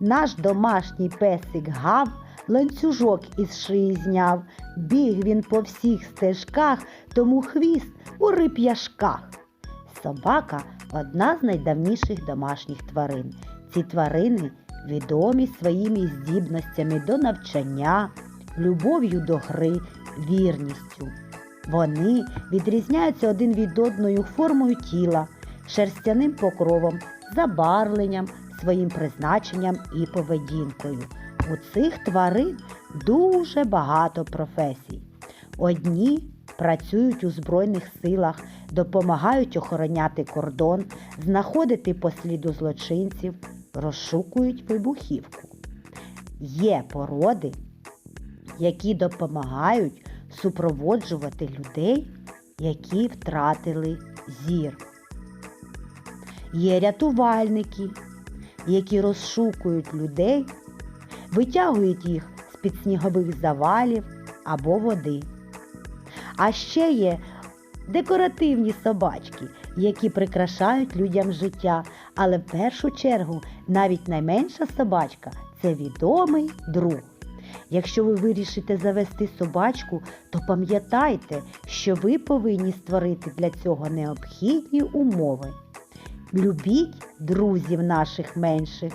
Наш домашній песик гав, ланцюжок із шиї зняв. Біг він по всіх стежках, тому хвіст у рип'яшках. Собака одна з найдавніших домашніх тварин. Ці тварини відомі своїми здібностями до навчання, любов'ю до гри, вірністю. Вони відрізняються один від одної формою тіла, шерстяним покровом, забарвленням, своїм призначенням і поведінкою. У цих тварин дуже багато професій. Одні працюють у Збройних силах, допомагають охороняти кордон, знаходити по сліду злочинців, розшукують вибухівку. Є породи, які допомагають супроводжувати людей, які втратили зір. Є рятувальники, які розшукують людей, витягують їх з-під снігових завалів або води. А ще є декоративні собачки, які прикрашають людям життя, але в першу чергу навіть найменша собачка це відомий друг. Якщо ви вирішите завести собачку, то пам'ятайте, що ви повинні створити для цього необхідні умови. Любіть друзів наших менших.